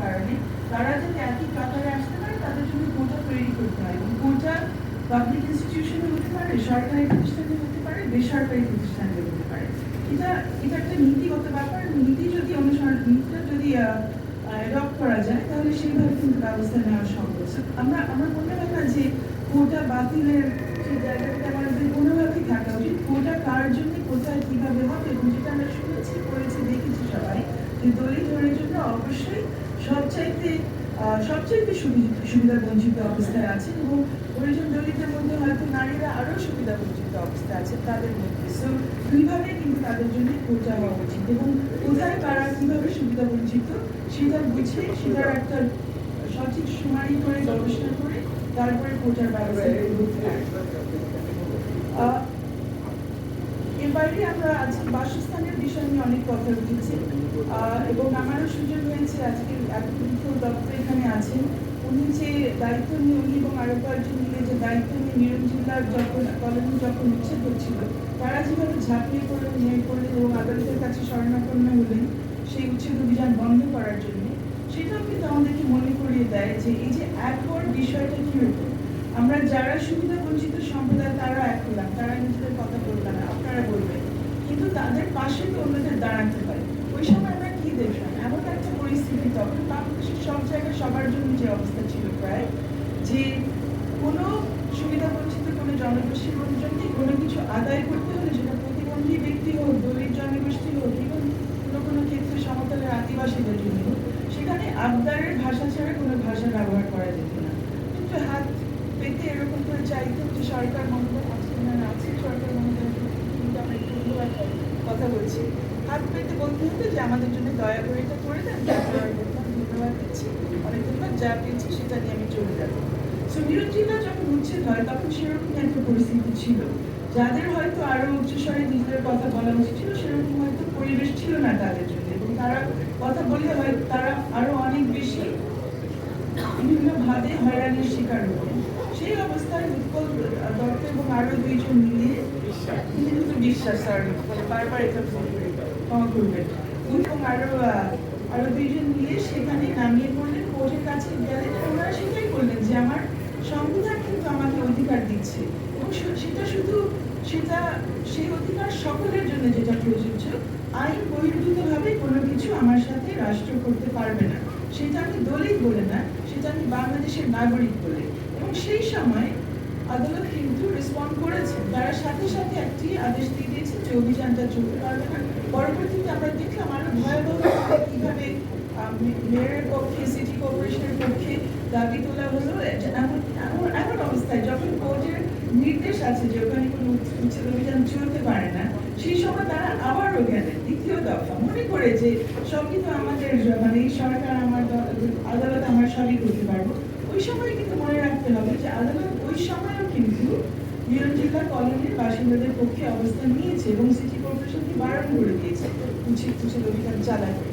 কারণে তারা যাতে একই কাতারে আসতে পারে, তাদের জন্য কোটা তৈরি করতে হয় এবং কোটা পাবলিক ইনস্টিটিউশনে হতে পারে, সরকারি প্রতিষ্ঠানে হতে পারে, বেসরকারি প্রতিষ্ঠানে হতে পারে। এটা এটা একটা নীতিগত ব্যাপার। নীতি যদি অনুসরণ, নীতিটা যদি অ্যাডপ্ট করা যায়, তাহলে সেইভাবে কিন্তু ব্যবস্থা নেওয়া সম্ভব। আমরা, আমার মনে হয় না যে কোটা বাতিলের যে জায়গাটা আমাদের কোনোভাবেই থাকা উচিত। কোটা কার জন্য কোথায় কীভাবে হবে এবং যেটা আমরা শুনেছি যে দলিত জন্য অবশ্যই সবচাইতে সবচাইতে সুবিধা বঞ্চিত অবস্থায় আছে এবং পরিজন দলিতের মধ্যে হয়তো নারীরা আরও সুবিধা বঞ্চিত অবস্থায় আছে তাদের মধ্যে। সো দুইভাবে কিন্তু তাদের জন্য কোটা হওয়া উচিত এবং কোথায় কারা কীভাবে সুবিধা বঞ্চিত সেটা বুঝে, সেটার একটা সঠিক শুনানি করে, গবেষণা করে তারপরে কোটার ব্যবস্থা এর আমরা আজকে বাসস্থানের বিষয় নিয়ে অনেক কথা উঠেছে এবং আমারও সুযোগ হয়েছে আজকে এতটুকু দপ্তর এখানে আছেন। উনি যে দায়িত্ব নিয়ে, উনি এবং আরও কয়েকজন মিলে যে দায়িত্ব নিয়ে নিরম জেলার যখন কলোনি যখন উচ্ছেদ হচ্ছিল, তারা যেভাবে ঝাঁপিয়ে পড়লেন নিয়ে পড়লেন এবং আদালতের কাছে শরণাপন্ন হলেন সেই উচ্ছেদ অভিযান বন্ধ করার জন্য, সেটাও কিন্তু আমাদেরকে মনে করিয়ে দেয় যে এই যে একর বিষয়টা কীরকম আমরা যারা সুবিধা বঞ্চিত সম্প্রদায়, তারা এক হলাম তারা নিজেদের কথা বললাম না, আপনারা বলবেন। কিন্তু তাদের পাশে তো অন্যদের দাঁড়াতে হয়। ওই সময় আমরা কি দেখলাম? এমন একটা পরিস্থিতি, তখন বাংলাদেশের সব জায়গায় সবার জন্য যে অবস্থা ছিল প্রায়, যে কোনো সুবিধা বঞ্চিত কোনো জনগোষ্ঠীর জন্য কোনো কিছু আদায় করতে হলে সেটা প্রতিবন্ধী ব্যক্তি হোক, দলিত জনগোষ্ঠী হোক এবং কোনো কোনো ক্ষেত্রে সমতলের আদিবাসীদের জন্য সেখানে আবদারের ভাষা ছাড়া কোনো ভাষা ব্যবহার করা যেত না কিন্তু হাত পেতে এরকম যে সরকার মমতা আজকে না আছে সরকার মমতা কিন্তু আমরা একটু অন্য একটা কথা বলছি। হাত পেতে বলতে হতো যে আমাদের জন্য দয়া করে এটা করে দেন ধন্যবাদ দিচ্ছি, অনেক ধন্যবাদ, যা পেয়েছি সেটা নিয়ে আমি চলে যাব। সো নিরঞ্জিতা যখন উচ্ছেদ হয় তখন সেরকম একটা পরিস্থিতি ছিল। যাদের হয়তো আরও উচ্চস্বরে নিজেদের কথা বলা উচিত ছিল, সেরকম হয়তো পরিবেশ ছিল না তাদের জন্য। এবং তারা কথা বললে হয় তারা আরও অনেক বেশি বিভিন্ন ভাবে হয়রানির শিকার হতেন সেই অবস্থায় উৎপল দত্ত এবং আরও দুইজন মিলে কিন্তু বিশ্বাস স্যার মানে বারবার এটা ক্ষমা করবেন এবং আরও আহ, আরও দুইজন মিলে সেখানে নামিয়ে পড়লেন। কোর্টের কাছে গেলেন ওনারা সেটাই বললেন যে আমার সংবিধান কিন্তু আমাকে অধিকার দিচ্ছে। এবং সেটা শুধু সেটা সেই অধিকার সকলের জন্য যেটা প্রযোজ্য আইন বহির্ভূতভাবে কোনো কিছু আমার সাথে রাষ্ট্র করতে পারবে না। সেটা আমি দলিত বলে না, সেটা আমি বাংলাদেশের নাগরিক বলে। এবং সেই সময় আদালত কিন্তু রেসপন্ড করেছেন তারা সাথে সাথে একটি আদেশ দিয়ে দিয়েছেন যে অভিযানটা চলতে পারবে না পরবর্তীতে আমরা দেখলাম আরও ভয়াবহ কীভাবে মেয়রের পক্ষে সিটি কর্পোরেশনের পক্ষে দাবি তোলা হলো। এমন এমন অবস্থায় যখন কোর্টের নির্দেশ আছে যে ওখানে কোনো উচ্ছেদ অভিযান চলতে পারে না, সেই সময় তারা আবারও গেলেন। দ্বিতীয় দফা মনে করে যে সব কিন্তু আমাদের মানে সরকার আমার আদালত আমার সবই করতে পারব। ওই সময় কিন্তু মনে রাখতে হবে যে আদালত ওই সময়ও কিন্তু নিরঞ্জিতা কলোনির বাসিন্দাদের পক্ষে অবস্থান নিয়েছে এবং সিটি কর্পোরেশনকে বারণ করে দিয়েছে। উচিত উচিত অভিযান চালাতে